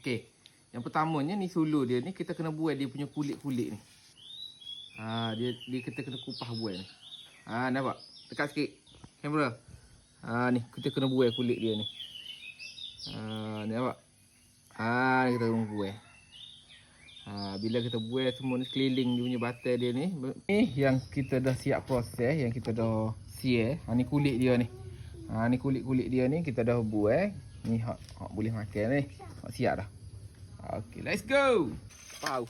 Okey. Yang pertamanya ni sulu dia ni kita kena buai dia punya kulit-kulit ni. Ha dia dia kita kena kupah buai ni. Ha nampak? Dekat sikit. Kamera. Ha ni kita kena buai kulit dia ni. Ha ni nampak? Ha ni kita kena buai. Ha bila kita buai semua ni keliling dia punya batal dia ni. Ni yang kita dah siap proses, yang kita dah siap. Ha ni kulit dia ni. Ha ni kulit-kulit dia ni kita dah buai. Ni hak, hak boleh makan ni. Hak siap dah. Okay, let's go. Wow.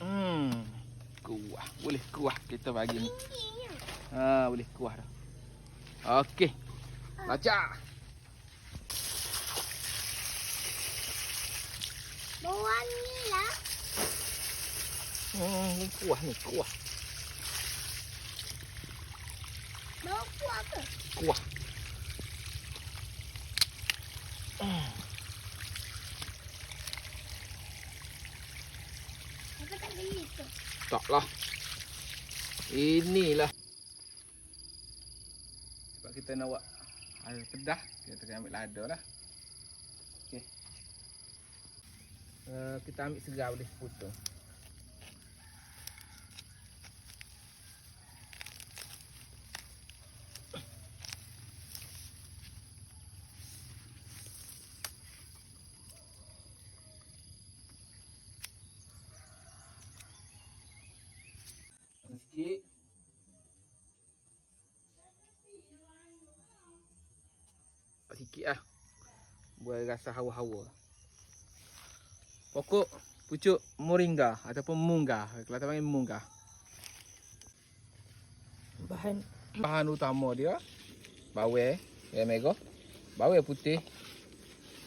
Hmm. Kuah. Boleh kuah kita bagi ni. Ha, boleh kuah dah. Okey. Baca. Bawa ni lah. Hmm, ni kuah ni, kuah. Bawa kuah ke? Kuah. Apa tak beli tu? Taklah. Inilah. Sebab kita nak buat air pedah, kita kena ambil lada lah. Okey. Uh, kita ambil segar boleh potong. Sikit. Sikit lah. Buat rasa hawa-hawa. Pokok pucuk moringa ataupun munga. Kelantan panggil munga. Bahan Bahan utama dia bawang, yang mega, bawang putih,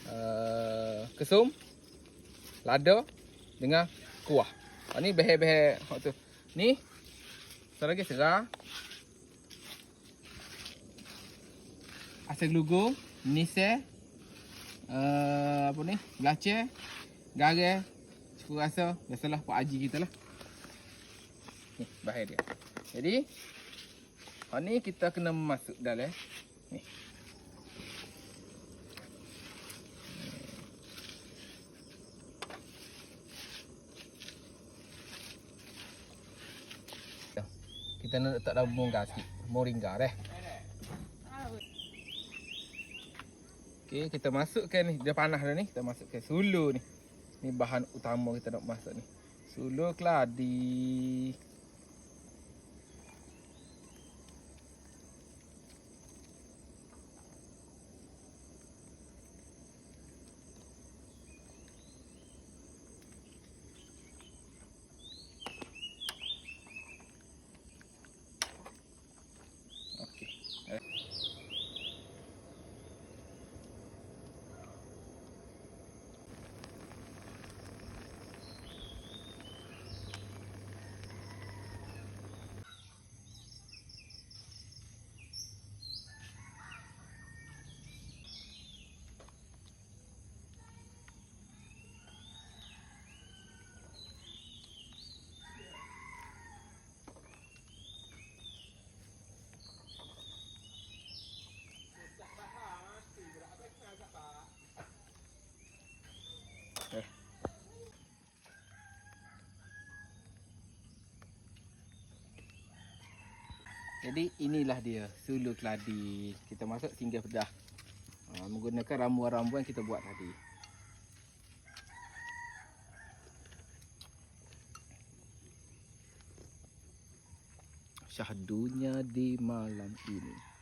uh, kesum, lada dengan kuah. Ha, ni behel-behel hak tu. Ni satu lagi serah. Asal gelugur, nise, uh, apa ni, belacan, garam, cukup rasa, biasalah Pak Haji kita lah. Ni, bahaya dia. Jadi, Ha ni kita kena masuk dalam ni. Ya, Kita nak letak daun moringa sikit. Moringa dah. Okey, kita masukkan ni. Dia panas dah ni. Kita masukkan sulu ni. Ni bahan utama kita nak masak ni. Sulu keladi. Okey. Eh. Jadi inilah dia sulu keladi. Kita masak singgah pedah. Ha, menggunakan ramuan-ramuan kita buat tadi. Syahdunya di malam ini.